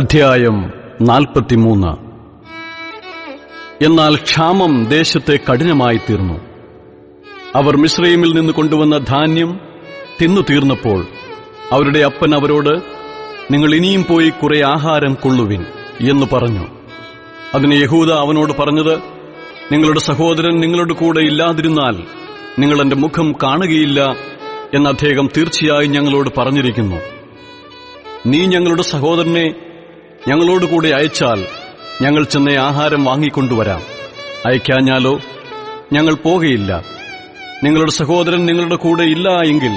അധ്യായം നാൽപ്പത്തിമൂന്ന്. എന്നാൽ ക്ഷാമം ദേശത്തെ കഠിനമായി തീർന്നു അവർ മിശ്രയിമിൽ നിന്ന് കൊണ്ടുവന്ന ധാന്യം തിന്നു തീർന്നപ്പോൾ അവരുടെ അപ്പൻ അവരോട് നിങ്ങൾ ഇനിയും പോയി കുറെ ആഹാരം കൊള്ളുവിൻ എന്ന് പറഞ്ഞു. അതിന് യഹൂദ അവനോട് പറഞ്ഞത് നിങ്ങളുടെ സഹോദരൻ നിങ്ങളുടെ കൂടെ ഇല്ലാതിരുന്നാൽ നിങ്ങൾ എന്റെ മുഖം കാണുകയില്ല എന്ന് അദ്ദേഹം തീർച്ചയായും ഞങ്ങളോട് പറഞ്ഞിരിക്കുന്നു. നീ ഞങ്ങളുടെ സഹോദരനെ ഞങ്ങളോട് കൂടെ അയച്ചാൽ ഞങ്ങൾ ചെന്ന് ആഹാരം വാങ്ങിക്കൊണ്ടുവരാം. അയക്കാഞ്ഞാലോ? ഞങ്ങൾ പോകയില്ല. നിങ്ങളുടെ സഹോദരൻ നിങ്ങളുടെ കൂടെ ഇല്ല എങ്കിൽ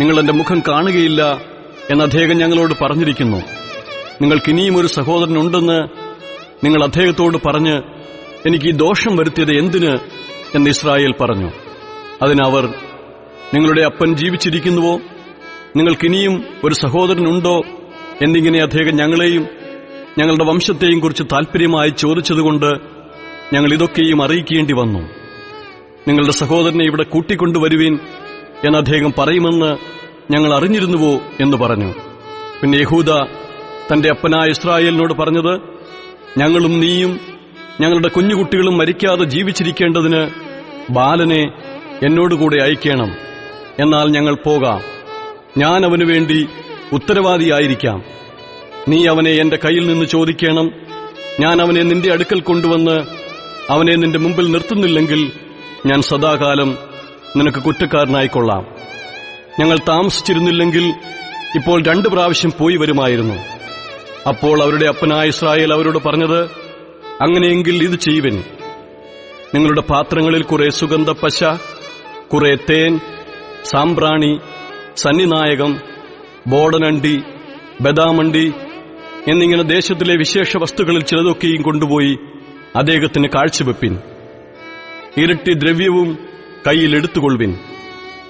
നിങ്ങൾ എന്റെ മുഖം കാണുകയില്ല എന്ന് അദ്ദേഹം ഞങ്ങളോട് പറഞ്ഞിരിക്കുന്നു. നിങ്ങൾക്ക് ഇനിയും ഒരു സഹോദരനുണ്ടെന്ന് നിങ്ങൾ അദ്ദേഹത്തോട് പറഞ്ഞ് എനിക്ക് ഈ ദോഷം വരുത്തിയത് എന്തിന് എന്ന് ഇസ്രായേൽ പറഞ്ഞു. അതിനവർ നിങ്ങളുടെ അപ്പൻ ജീവിച്ചിരിക്കുന്നുവോ? നിങ്ങൾക്കിനിയും ഒരു സഹോദരനുണ്ടോ എന്നിങ്ങനെ അദ്ദേഹം ഞങ്ങളെയും ഞങ്ങളുടെ വംശത്തെയും കുറിച്ച് താൽപര്യമായി ചോദിച്ചതുകൊണ്ട് ഞങ്ങൾ ഇതൊക്കെയും അറിയിക്കേണ്ടി വന്നു. നിങ്ങളുടെ സഹോദരനെ ഇവിടെ കൂട്ടിക്കൊണ്ടുവരുവീൻ എന്ന് അദ്ദേഹം പറയുമെന്ന് ഞങ്ങൾ അറിഞ്ഞിരുന്നുവോ എന്ന് പറഞ്ഞു. പിന്നെ യഹൂദ തന്റെ അപ്പനായ ഇസ്രായേലിനോട് പറഞ്ഞത് ഞങ്ങളും നീയും ഞങ്ങളുടെ കുഞ്ഞുകുട്ടികളും മരിക്കാതെ ജീവിച്ചിരിക്കേണ്ടതിന് ബാലനെ എന്നോടുകൂടെ അയക്കണം എന്നാൽ ഞങ്ങൾ പോകാം. ഞാൻ അവനു വേണ്ടി ഉത്തരവാദിയായിരിക്കാം. നീ അവനെ എന്റെ കയ്യിൽ നിന്ന് ചോദിക്കണം. ഞാൻ അവനെ നിന്റെ അടുക്കൽ കൊണ്ടുവന്ന് അവനെ നിന്റെ മുമ്പിൽ നിർത്തുന്നില്ലെങ്കിൽ ഞാൻ സദാകാലം നിനക്ക് കുറ്റക്കാരനായിക്കൊള്ളാം. ഞങ്ങൾ താമസിച്ചിരുന്നില്ലെങ്കിൽ ഇപ്പോൾ രണ്ടു പ്രാവശ്യം പോയി വരുമായിരുന്നു. അപ്പോൾ അവരുടെ അപ്പനായ ഇസ്രായേൽ അവരോട് പറഞ്ഞത് അങ്ങനെയെങ്കിൽ ഇത് ചെയ്യുവൻ. നിങ്ങളുടെ പാത്രങ്ങളിൽ കുറെ സുഗന്ധ പശ കുറെ തേൻ സാമ്പ്രാണി സന്നിനായകം ബോടനണ്ടി ബദാമണ്ടി എന്നിങ്ങനെ ദേശത്തിലെ വിശേഷ വസ്തുക്കളിൽ ചിലതൊക്കെയും കൊണ്ടുപോയി അദ്ദേഹത്തിന് കാഴ്ചവെപ്പിൻ. ഇരട്ടി ദ്രവ്യവും കയ്യിൽ എടുത്തുകൊള്ളുവിൻ.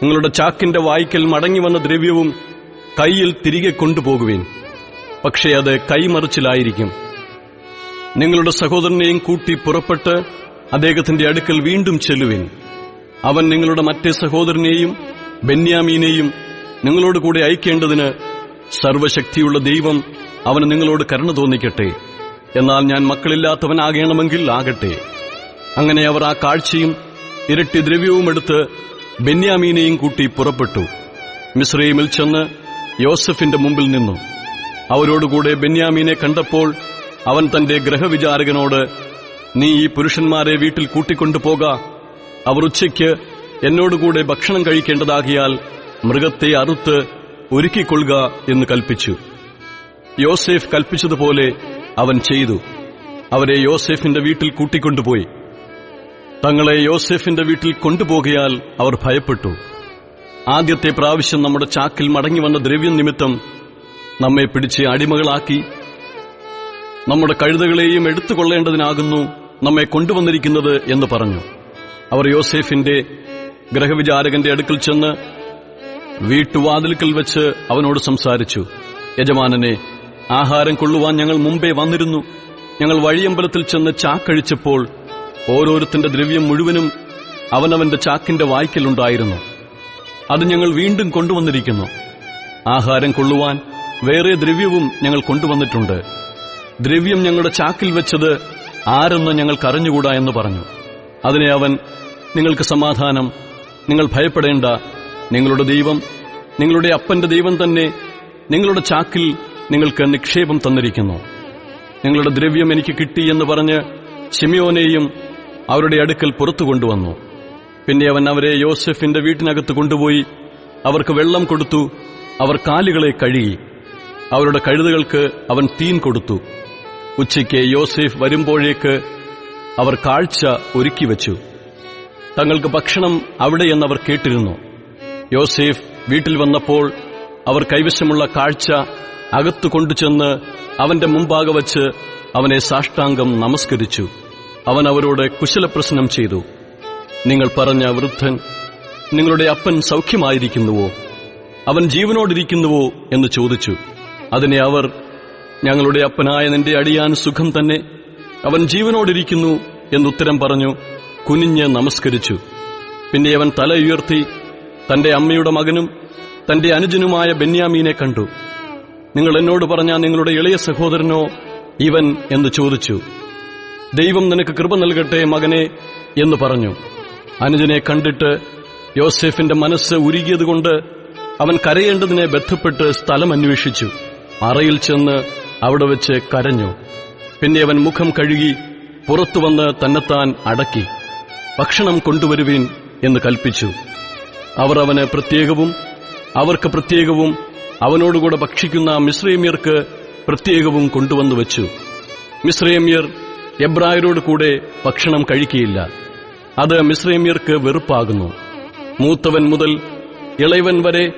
നിങ്ങളുടെ ചാക്കിന്റെ വായ്ക്കൽ മടങ്ങി വന്ന ദ്രവ്യവും കയ്യിൽ തിരികെ കൊണ്ടുപോകുവിൻ. പക്ഷേ അത് കൈമറിച്ചിലായിരിക്കും. നിങ്ങളുടെ സഹോദരനെയും കൂട്ടി പുറപ്പെട്ട് അദ്ദേഹത്തിന്റെ അടുക്കൽ വീണ്ടും ചെല്ലുവിൻ. അവൻ നിങ്ങളുടെ മറ്റേ സഹോദരനെയും ബെന്യാമീനെയും നിങ്ങളോട് കൂടെ അയക്കേണ്ടതിന് സർവശക്തിയുള്ള ദൈവം അവന് നിങ്ങളോട് കരുണ തോന്നിക്കട്ടെ. എന്നാൽ ഞാൻ മക്കളില്ലാത്തവനാകണമെങ്കിൽ ആകട്ടെ. അങ്ങനെ അവർ ആ കാഴ്ചയും ഇരട്ടി ദ്രവ്യവും എടുത്ത് ബെന്യാമീനെയും കൂട്ടി പുറപ്പെട്ടു. മിശ്രയിമിൽ ചെന്ന് യോസഫിന്റെ മുമ്പിൽ നിന്നു. അവരോടുകൂടെ ബെന്യാമീനെ കണ്ടപ്പോൾ അവൻ തന്റെ ഗ്രഹവിചാരകനോട് നീ ഈ പുരുഷന്മാരെ വീട്ടിൽ കൂട്ടിക്കൊണ്ടുപോക. അവർ ഉച്ചയ്ക്ക് എന്നോടുകൂടെ ഭക്ഷണം കഴിക്കേണ്ടതാകിയാൽ മൃഗത്തെ അറുത്ത് ഒരുക്കിക്കൊള്ളുക എന്ന് കൽപ്പിച്ചു. യോസേഫ് കൽപ്പിച്ചതുപോലെ അവൻ ചെയ്തു. അവരെ യോസേഫിന്റെ വീട്ടിൽ കൂട്ടിക്കൊണ്ടുപോയി. തങ്ങളെ യോസേഫിന്റെ വീട്ടിൽ കൊണ്ടുപോകയാൽ അവർ ഭയപ്പെട്ടു. ആദ്യത്തെ പ്രാവശ്യം നമ്മുടെ ചാക്കിൽ മടങ്ങി വന്ന ദ്രവ്യം നിമിത്തം നമ്മെ പിടിച്ച് അടിമകളാക്കി. നമ്മുടെ കഴുതകളെയും എടുത്തുകൊള്ളേണ്ടതിനാകുന്നു നമ്മെ കൊണ്ടുവന്നിരിക്കുന്നത് എന്ന് പറഞ്ഞു. അവർ യോസേഫിന്റെ ഗ്രഹവിചാരകന്റെ അടുക്കൽ ചെന്ന് വീട്ടുവാതിൽക്കൽ വെച്ച് അവനോട് സംസാരിച്ചു. യജമാനനെ ആഹാരം കൊള്ളുവാൻ ഞങ്ങൾ മുമ്പേ വന്നിരുന്നു. ഞങ്ങൾ വഴിയമ്പലത്തിൽ ചെന്ന് ചാക്കഴിച്ചപ്പോൾ ഓരോരുത്തന്റെ ദ്രവ്യം മുഴുവനും അവനവന്റെ ചാക്കിന്റെ വായ്ക്കലുണ്ടായിരുന്നു. അത് ഞങ്ങൾ വീണ്ടും കൊണ്ടുവന്നിരിക്കുന്നു. ആഹാരം കൊള്ളുവാൻ വേറെ ദ്രവ്യവും ഞങ്ങൾ കൊണ്ടുവന്നിട്ടുണ്ട്. ദ്രവ്യം ഞങ്ങളുടെ ചാക്കിൽ വെച്ചത് ആരെന്ന് ഞങ്ങൾക്ക് അറിഞ്ഞുകൂടാ എന്ന് പറഞ്ഞു. അതിനെ അവൻ നിങ്ങൾക്ക് സമാധാനം നിങ്ങൾ ഭയപ്പെടേണ്ട. നിങ്ങളുടെ ദൈവം നിങ്ങളുടെ അപ്പന്റെ ദൈവം തന്നെ നിങ്ങളുടെ ചാക്കിൽ നിങ്ങൾക്ക് നിക്ഷേപം തന്നിരിക്കുന്നു. നിങ്ങളുടെ ദ്രവ്യം എനിക്ക് കിട്ടി എന്ന് പറഞ്ഞ് ഷിമിയോനെയും അവരുടെ അടുക്കൽ പുറത്തു കൊണ്ടുവന്നു. പിന്നെ അവൻ അവരെ യോസെഫിന്റെ വീട്ടിനകത്ത് കൊണ്ടുപോയി അവർക്ക് വെള്ളം കൊടുത്തു അവർ കാലുകളെ കഴുകി. അവരുടെ കഴുതുകൾക്ക് അവൻ തീൻ കൊടുത്തു. ഉച്ചയ്ക്ക് യോസേഫ് വരുമ്പോഴേക്ക് അവർ കാഴ്ച ഒരുക്കി വച്ചു. തങ്ങൾക്ക് ഭക്ഷണം അവിടെയെന്നവർ കേട്ടിരുന്നു. യോസേഫ് വീട്ടിൽ വന്നപ്പോൾ അവർ കൈവശമുള്ള കാഴ്ച അകത്തു കൊണ്ടുചെന്ന് അവന്റെ മുമ്പാകെ വച്ച് അവനെ സാഷ്ടാംഗം നമസ്കരിച്ചു. അവൻ അവരോട് കുശലപ്രശ്നം ചെയ്തു. നിങ്ങൾ പറഞ്ഞ വൃദ്ധൻ നിങ്ങളുടെ അപ്പൻ സൗഖ്യമായിരിക്കുന്നുവോ? അവൻ ജീവനോടിരിക്കുന്നുവോ? എന്ന് ചോദിച്ചു. അതിനെ അവർ ഞങ്ങളുടെ അപ്പനായ നിന്റെ അടിയാൻ സുഖം തന്നെ. അവൻ ജീവനോടിരിക്കുന്നു എന്നുത്തരം പറഞ്ഞു കുനിഞ്ഞ് നമസ്കരിച്ചു. പിന്നെ അവൻ തല ഉയർത്തി തന്റെ അമ്മയുടെ മകനും തന്റെ അനുജനുമായ ബെന്യാമീനെ കണ്ടു. നിങ്ങൾ എന്നോട് പറഞ്ഞ നിങ്ങളുടെ ഇളയ സഹോദരനോ ഇവൻ എന്ന് ചോദിച്ചു. ദൈവം നിനക്ക് കൃപ നൽകട്ടെ മകനെ എന്ന് പറഞ്ഞു. അനുജനെ കണ്ടിട്ട് യോസെഫിന്റെ മനസ്സ് ഉരുകിയതുകൊണ്ട് അവൻ കരയേണ്ടതിനെ ബന്ധപ്പെട്ട് സ്ഥലം അന്വേഷിച്ചു. അറയിൽ ചെന്ന് അവിടെ വെച്ച് കരഞ്ഞു. പിന്നെ അവൻ മുഖം കഴുകി പുറത്തുവന്ന് തന്നെത്താൻ അടക്കി. ഭക്ഷണം കൊണ്ടുവരുവീൻ എന്ന് കൽപ്പിച്ചു. അവർ അവന് പ്രത്യേകവും അവർക്ക് പ്രത്യേകവും അവനോടുകൂടെ ഭക്ഷിക്കുന്ന മിശ്രൈമ്യർക്ക് പ്രത്യേകവും കൊണ്ടുവന്നു വച്ചു. മിശ്രൈമ്യർ എബ്രായരോട് കൂടെ ഭക്ഷണം കഴിക്കുകയില്ല അത് മിശ്രൈമ്യർക്ക് വെറുപ്പാകുന്നു. മൂത്തവൻ മുതൽ ഇളയവൻ വരെ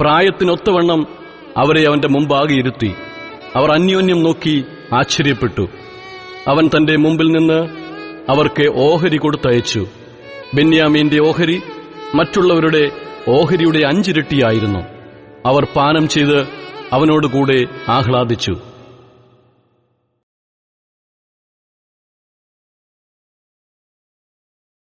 പ്രായത്തിനൊത്തവണ്ണം അവരെ അവന്റെ മുമ്പാകെ ഇരുത്തി. അവർ അന്യോന്യം നോക്കി ആശ്ചര്യപ്പെട്ടു. അവൻ തന്റെ മുമ്പിൽ നിന്ന് അവർക്ക് ഓഹരി കൊടുത്തയച്ചു. ബെന്യാമീന്റെ ഓഹരി മറ്റുള്ളവരുടെ ഓഹരിയുടെ അഞ്ചിരട്ടിയായിരുന്നു. അവർ പാനം ചെയ്ത് അവനോടുകൂടെ ആഹ്ലാദിച്ചു.